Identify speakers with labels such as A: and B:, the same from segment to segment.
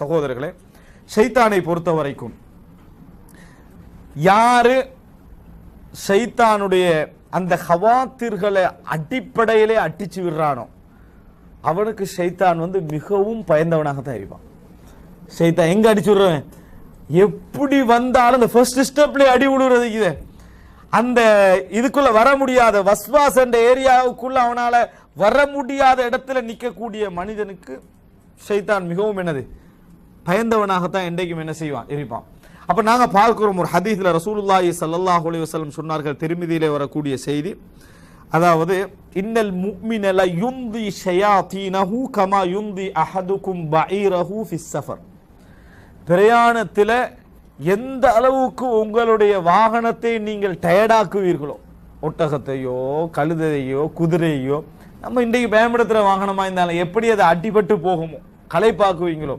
A: சகோதரர்களே ஷைத்தானை பொறுத்த வரைக்கும் யாரு ஷைத்தானுடைய அந்த ஹவாத்திர்களை அடிப்படையிலே அடிச்சு விடுறானோ அவனுக்கு ஷைத்தான் வந்து மிகவும் பயந்தவனாக தான் இருப்பான். ஷைத்தான் எங்க அடிச்சு விடுறவன்? எப்படி வந்தாலும் அந்த ஃபர்ஸ்ட் ஸ்டெப்ல அடி விடுறது இது. அந்த இதுக்குள்ள வர முடியாத வஸ்வாஸ் என்ற ஏரியாவுக்குள்ள அவனால வர முடியாத இடத்துல நிக்கக்கூடிய மனிதனுக்கு ஷைத்தான் மிகவும் என்னது? பயந்தவனாகத்தான் என்றைக்கும் என்ன செய்வான்? இருப்பான். அப்ப நாங்க பார்க்கிறோம் ஒரு ஹதீஸ்ல ரசூலுல்லாஹி சல்லாஹ் அலைஹி வஸல்லம் சொன்னார்கள் திருமிதியிலே வரக்கூடிய செய்தி. அதாவது இன்னல் முக்மினல ல யுந்தி ஷயாத்தீனஹு கமா யுந்தி அஹதுக்கும் பஈரஹு ஃபிஸ் சஃபர். பிரயாணத்தில் எந்த அளவுக்கு உங்களுடைய வாகனத்தை நீங்கள் டயர்டாக்குவீர்களோ ஒட்டகத்தையோ கழுதையோ குதிரையோ நம்ம இன்றைக்கு பயன்படுத்துகிற வாகனமாக இருந்தாலும் எப்படி அதை அடிபட்டு போகுமோ களைப்பாக்குவீங்களோ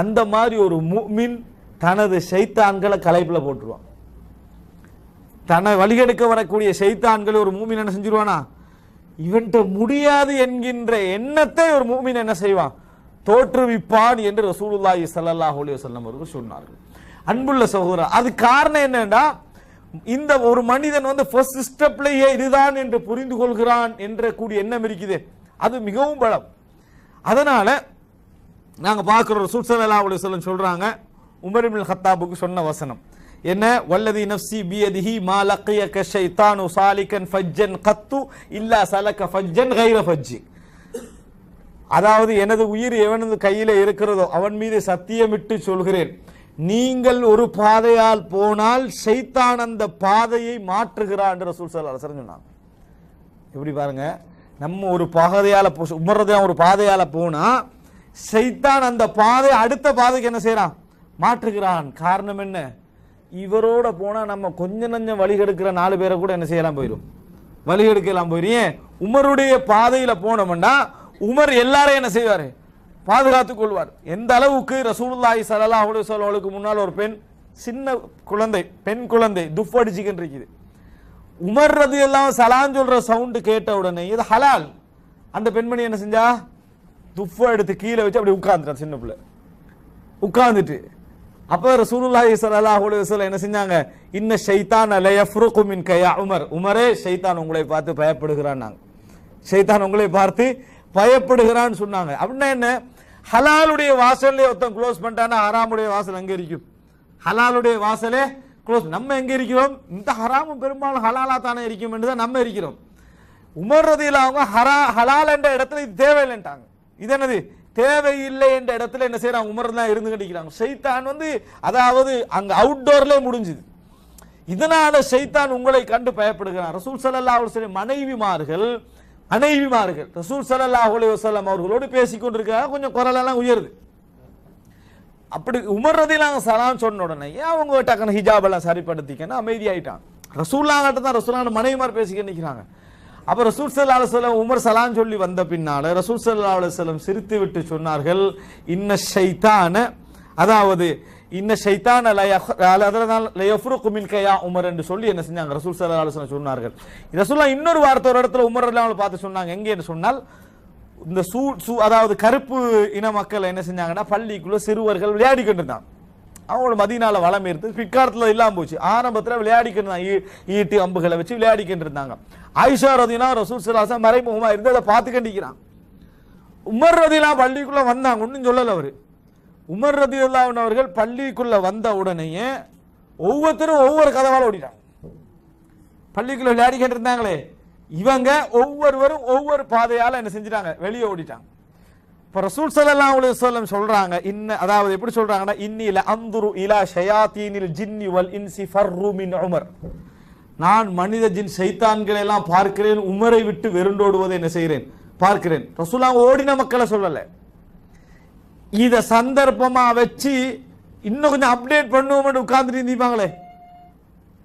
A: அந்த மாதிரி ஒரு மின் தனது ஷைத்தான்களை களைப்பில் போட்டுருவான். தன்னை வழிகெடுக்க வரக்கூடிய ஷைத்தான்களை ஒரு மூமின் என்ன செஞ்சிருவானா? இவன்கிட்ட முடியாது என்கின்ற எண்ணத்தை ஒரு மூமின் என்ன செய்வான்? தோற்றுவிப்பான் என்று ரசூலுல்லாஹி சல்லாஹ் அலி வஸல்லம் அவர்கள் சொன்னார்கள். அன்புள்ள சகோதரர் அது காரணம் என்னன்னா இந்த ஒரு மனிதன் வந்து ஃபர்ஸ்ட் ஸ்டெப்லேயே இதுதான் என்று புரிந்து கொள்கிறான் என்ற கூடிய எண்ணம் இருக்குது. அது மிகவும் பலம். அதனால நாங்கள் பார்க்குற ரசூல் ஸல்லல்லாஹு அலைஹி சொல்கிறாங்க உமரிமில் ஹத்தாபுக்கு சொன்ன வசனம். என்ன? வல்லதி நஃப்சி பியதிஹி மா லக்கைய கஷை தானு சாலிகன் ஃபஜ்ஜன் கத்து இல்லா சலக்க ஃபஜ்ஜன் கைர ஃபஜ்ஜி. அதாவது எனது உயிர் எவனது கையில் இருக்கிறதோ அவன் மீது சத்தியமிட்டு சொல்கிறேன். நீங்கள் ஒரு பாதையால் போனால் ஷைத்தான் அந்த பாதையை மாற்றுகிறான் என்று ரசூல் ஸல்லல்லாஹு சொன்னாங்க. எப்படி பாருங்க நம்ம ஒரு பாதையால் போ- ஒரு பாதையால் போனால் செய்தான் அந்த பாதை அடுத்த பாதைக்கு என்ன செய்கிறான் மாற்றுகிறான். காரணம் என்ன? இவரோட போனா நம்ம கொஞ்சம் நஞ்சம் வழி கெடுக்கிற நாலு பேரை கூட என்ன செய்யலாம் போயிடும் வழி எடுக்கலாம் போயிரும் ஏன்? உமருடைய பாதையில போனோம்னா உமர் எல்லாரையும் என்ன செய்வார்? பாதுகாத்துக் கொள்வார். எந்த அளவுக்கு ரசூலுல்லாஹி ஸல்லல்லாஹு அலைஹி வஸல்லம் முன்னால் ஒரு பெண் சின்ன குழந்தை பெண் குழந்தை துப்படிச்சுக்கிட்டு இருக்குது. உமர் ரதி எல்லாம் சலான் சொல்ற சவுண்டு கேட்ட உடனே இது ஹலால். அந்த பெண்மணி என்ன செஞ்சா? துஃபா எடுத்து கீழே வச்சு அப்படி உட்காந்துட்டான் சின்ன பிள்ளை. உட்காந்துட்டு அப்போ ரசூலுல்லாஹி ஸல்லல்லாஹு அலைஹி வஸல்லம் என்ன செஞ்சாங்க? இன்ன ஷைத்தான் ல யஃப்ருகு மின் கயா உமர். உமரே ஷைத்தான் உங்களை பார்த்து பயப்படுகிறான் ஷைத்தான் உங்களை பார்த்து பயப்படுகிறான்னு சொன்னாங்க. அப்படின்னா என்ன? ஹலாலுடைய வாசல்லே ஒருத்தன் க்ளோஸ் பண்ணிட்டானா ஹராமுடைய வாசல் அங்கே இருக்கும். ஹலாலுடைய வாசலே க்ளோஸ் நம்ம எங்கே இருக்கிறோம்? இந்த ஹராமும் பெரும்பாலும் ஹலாலா தானே இருக்கும் என்று தான் நம்ம இருக்கிறோம். உமர் ரதியில் அவங்க ஹரா ஹலால் என்ற இடத்துல இது தேவையில்லைன்ட்டாங்க. இது என்னது தேவையில்லை என்ற இடத்துல என்ன செய்யறாங்க உமர் தான் இருந்து கட்டிக்கிறாங்க சைத்தான் வந்து அதாவது அங்க அவுட்டோர்ல முடிஞ்சுது. இதனால சைத்தான் உங்களை கண்டு பயப்படுகிறான். ரசூல் சல்லா அலைஹி மனைவிமார்கள் மனைவிமார்கள் ரசூல் சல்லா அலி வஸல்லம் அவர்களோடு பேசிக் கொண்டிருக்காங்க கொஞ்சம் குரலெல்லாம் உயருது. அப்படி உமர் ரதிலாங்க சலாம் சொன்ன உடனே ஏன் அவங்க டக்குனு ஹிஜாப் எல்லாம் சரிப்படுத்திக்கன்னு அமைதியாயிட்டான். ரசூல்லாங்கிட்ட தான் ரசூலான மனைவிமார் பேசிக்க நிற்கிறாங்க அப்போ ரசூல் சல்லா அலுவலம் உமர் சலான் சொல்லி வந்த பின்னால் ரசூல் சல்லா அலுவலம் சிரித்து விட்டு சொன்னார்கள் இன்ன ஷைத்தான அதாவது இன்ன ஷைத்தான் லயஃப்ருகு உமர் என்று சொல்லி என்ன செஞ்சாங்க ரசூல் சல்லா அலுவலம் சொன்னார்கள். ரசூல்லா இன்னொரு வார்த்தை ஒரு இடத்துல உமர் இல்லாமல் பார்த்து சொன்னாங்க. எங்கே என்று சொன்னால் இந்த சூ சூ அதாவது கருப்பு இன மக்கள் என்ன செஞ்சாங்கன்னா பள்ளிக்குள்ளே சிறுவர்கள் விளையாடி இருந்தாங்க அவங்களோட மதியனால வளம் இருந்து பிற்காலத்தில் இல்லாமல் போச்சு. ஆரம்பத்தில் விளையாடிக்கிட்டு இருந்தாங்க ஈட்டி அம்புகளை வச்சு விளையாடிக்கிட்டு இருந்தாங்க ஆயிஷா ரதினா ரசூல் சிலாசா மறைமுகமாக இருந்து அதை பார்த்து கண்டிக்கிறான் உமர் ரதிலாம் பள்ளிக்குள்ளே வந்தாங்க ஒன்றும் சொல்லலை அவர். உமர் ரதி அவர்கள் பள்ளிக்குள்ளே வந்த உடனேயே ஒவ்வொருத்தரும் ஒவ்வொரு கதவால் ஓடிட்டாங்க. பள்ளிக்குள்ள விளையாடிக்கிட்டு இருந்தாங்களே இவங்க ஒவ்வொருவரும் ஒவ்வொரு பாதையால் என்ன செஞ்சிட்டாங்க வெளியே ஓடிட்டாங்க. இப்போ ரசூல் ஸல்லல்லாஹு அலைஹி சொல்லம் சொல்றாங்க இன்ன அதாவது எப்படி சொல்றாங்கன்னா இன்னில அந்துரு இலா ஷயாத்தீனில் ஜின்னி வல் இன்சி ஃபர்ரு மின் உமர். நான் மனித ஜின் சைத்தான்களை எல்லாம் பார்க்கிறேன் உமரை விட்டு வெருண்டோடுவதை என்ன செய்கிறேன்? பார்க்கிறேன். ரசூலா ஓடின மக்களை சொல்லலை. இத சந்தர்ப்பமா வச்சு இன்னும் கொஞ்சம் அப்டேட் பண்ணுவோம்னு உட்கார்ந்துட்டு இருந்தீங்களே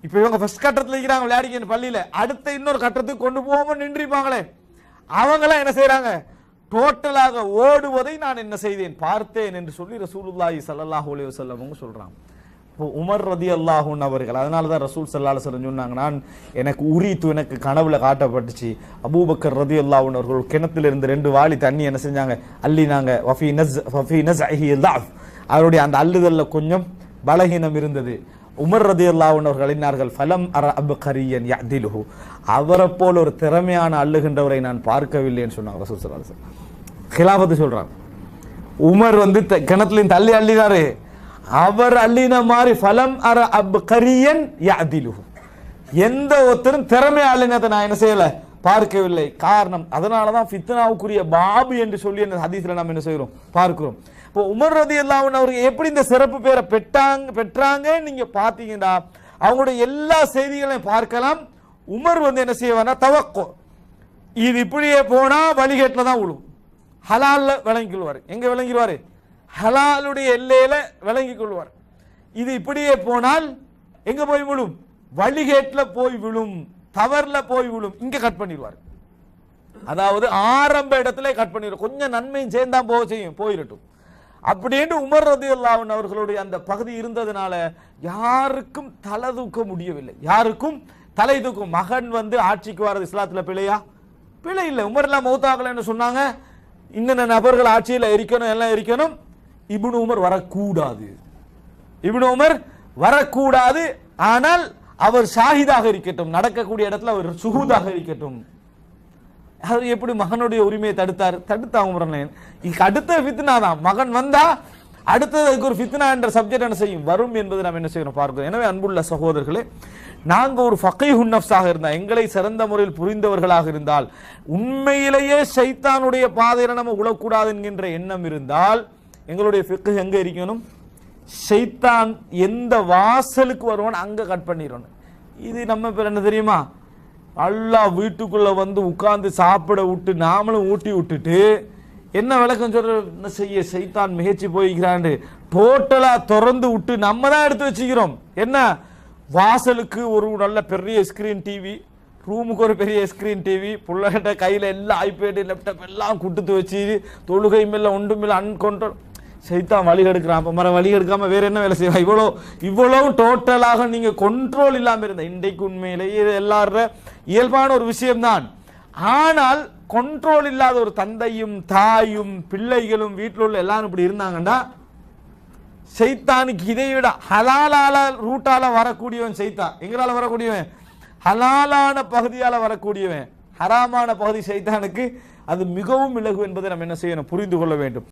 A: இப்ப இவங்க ஃபர்ஸ்ட் கட்டத்தில் இருக்கிறாங்க விளையாடிக்க பள்ளியில. அடுத்த இன்னொரு கட்டத்துக்கு கொண்டு போகாம நின்றிருப்பாங்களே. அவங்களாம் என்ன செய்கிறாங்க டோட்டலாக ஓடுவதை நான் என்ன செய்தேன்? பார்த்தேன் என்று சொல்லி ரசூலுல்லாஹி ஸல்லல்லாஹு அலைஹி வஸல்லம் சொல்கிறாங்க சொல்றாங்க. உமர் ரதி அல்லாஹூன் அவர்கள். அதனால தான் ரசூல் சல்லாஹ் அலுவலம் சொன்னாங்க நான் எனக்கு உரித்து எனக்கு கனவுல காட்டப்பட்டுச்சு. அபூபக்கர் ரதி அல்லாஹூன் அவர்கள் கிணத்துல இருந்து ரெண்டு வாளி தண்ணி என்ன செஞ்சாங்க? அள்ளினாங்க. வஃபி நஸ் வஃபி நஸ் அவருடைய அந்த அள்ளுதல்ல கொஞ்சம் பலகீனம் இருந்தது. உமர் ரதி அவர்கள் என்னார்கள் ஃபலம் அர அபு கரியன் யதிலுஹு அவரை போல் ஒரு திறமையான அள்ளுகின்றவரை நான் பார்க்கவில்லைன்னு சொன்னாங்க ரசூல் சல்லாஹ் அலைஹி வஸல்லம். கிலாபத்து சொல்றாங்க. உமர் வந்து த- கிணத்துலையும் தள்ளி அள்ளினாரு. அவர் அள்ளின மாதிரி ஃபலம் அர அப் கரியன் யாதிலுகு எந்த ஒருத்தரும் திறமை அள்ளினதை நான் என்ன செய்யலை? பார்க்கவில்லை. காரணம் அதனால தான் ஃபித்னாவுக்குரிய பாபு என்று சொல்லி அந்த ஹதீஸில் நாம் என்ன செய்கிறோம்? பார்க்கிறோம். இப்போ உமர் ரதி அவருக்கு எப்படி இந்த சிறப்பு பேரை பெற்றாங்க? பெற்றாங்கன்னு நீங்கள் பார்த்தீங்கன்னா அவங்களுடைய எல்லா செய்திகளையும் பார்க்கலாம். உமர் வந்து என்ன செய்வானா தவக்கோ. இது இப்படியே போனால் வழிகேட்டில் தான் விழும் ஹலாலில் விளங்கிக்கொள்வார். எங்கே விளங்கிடுவார்? ஹலாலுடைய எல்லையில விளங்கி கொள்வார். இது இப்படியே போனால் எங்க போய் விழும்? வழிகேட்டில் போய் விழும். தவறுல போய் விழும். இங்க கட் பண்ணிடுவார். அதாவது ஆரம்ப இடத்துல கட் பண்ணிடும் கொஞ்சம் நன்மையும் சேர்ந்தா போக செய்யும் போயிடட்டும் அப்படின்னு உமர் ரதி அவர்களுடைய அந்த பகுதி இருந்ததுனால யாருக்கும் தலை தூக்க முடியவில்லை. யாருக்கும் தலை தூக்கும். மகன் வந்து ஆட்சிக்கு வர்றது இஸ்லாத்தில் பிழையா? பிழை இல்லை. உமர்லாம் மௌத்தாகலன்னு சொன்னாங்க. இன்னென்ன நபர்கள் ஆட்சியில் இருக்கணும் எல்லாம் இருக்கணும் இபுன் உமர் வரக்கூடாது. இபுன் உமர் வரக்கூடாது ஆனால் அவர் ஷாஹிதாக இருக்கட்டும் நடக்கக்கூடிய இடத்துல அவர் சுகூதாக இருக்கட்டும். அவர் எப்படி மகனுடைய உரிமையை தடுத்தார்? தடுத்தா உமரன் இதுக்கு அடுத்த ஃபித்னா தான். மகன் வந்தா அடுத்தது அதுக்கு ஒரு ஃபித்னா என்ற சப்ஜெக்ட் என்ன செய்யும்? வரும் என்பது நாம் என்ன செய்யணும்? பார்க்கிறோம் எனவே அன்புள்ள சகோதரர்களே நாங்கள் ஒரு ஃபக்கை ஹுன்னஃப்ஸாக இருந்தால் எங்களை சிறந்த முறையில் புரிந்தவர்களாக இருந்தால் உண்மையிலேயே சைத்தானுடைய பாதையில் நம்ம உழக்கூடாது என்கின்ற எண்ணம் இருந்தால் எங்களுடைய ஃபிக்கு எங்கே இருக்கணும்? ஷைத்தான் எந்த வாசலுக்கு வருவான் அங்கே கட் பண்ணிடணும். இது நம்ம பேர் என்ன தெரியுமா? நல்லா வீட்டுக்குள்ளே வந்து உட்காந்து சாப்பிட விட்டு நாமளும் ஊட்டி விட்டுட்டு என்ன விளக்கம் சொல்ற என்ன செய்ய? சைத்தான் மிகச்சி போய்க்கிறாண்டு. டோட்டலாக திறந்து விட்டு நம்ம தான் எடுத்து வச்சுக்கிறோம். என்ன? வாசலுக்கு ஒரு நல்ல பெரிய ஸ்க்ரீன் டிவி ரூமுக்கு ஒரு பெரிய ஸ்க்ரீன் டிவி பிள்ளைகிட்ட கையில் எல்லாம் ஐபேடு லேப்டாப் எல்லாம் கொடுத்து வச்சு தொழுகை மில்ல ஒன்றுமில்ல இல்லை அன்கொண்ட்ரோல் சைத்தான் வழி எடுக்கிறான் அப்போ மரம் வழி எடுக்காமல் வேறு என்ன வேலை செய்வான்? இவ்வளோ இவ்வளவு டோட்டலாக நீங்கள் கண்ட்ரோல் இல்லாமல் இருந்த. இன்றைக்கு உண்மையிலேயே இது எல்லார இயல்பான ஒரு விஷயம்தான். ஆனால் கண்ட்ரோல் இல்லாத ஒரு தந்தையும் தாயும் பிள்ளைகளும் வீட்டில் உள்ள எல்லாரும் இப்படி இருந்தாங்கன்னா சைத்தானுக்கு இதை விட ஹலாலால ரூட்டால வரக்கூடியவன் சைத்தான். எங்களால் வரக்கூடியவன்? ஹலாலான பகுதியால் வரக்கூடியவன். ஹராமான பகுதி சைத்தானுக்கு அது மிகவும் இலகு என்பதை நம்ம என்ன செய்யணும்? புரிந்து கொள்ள வேண்டும்.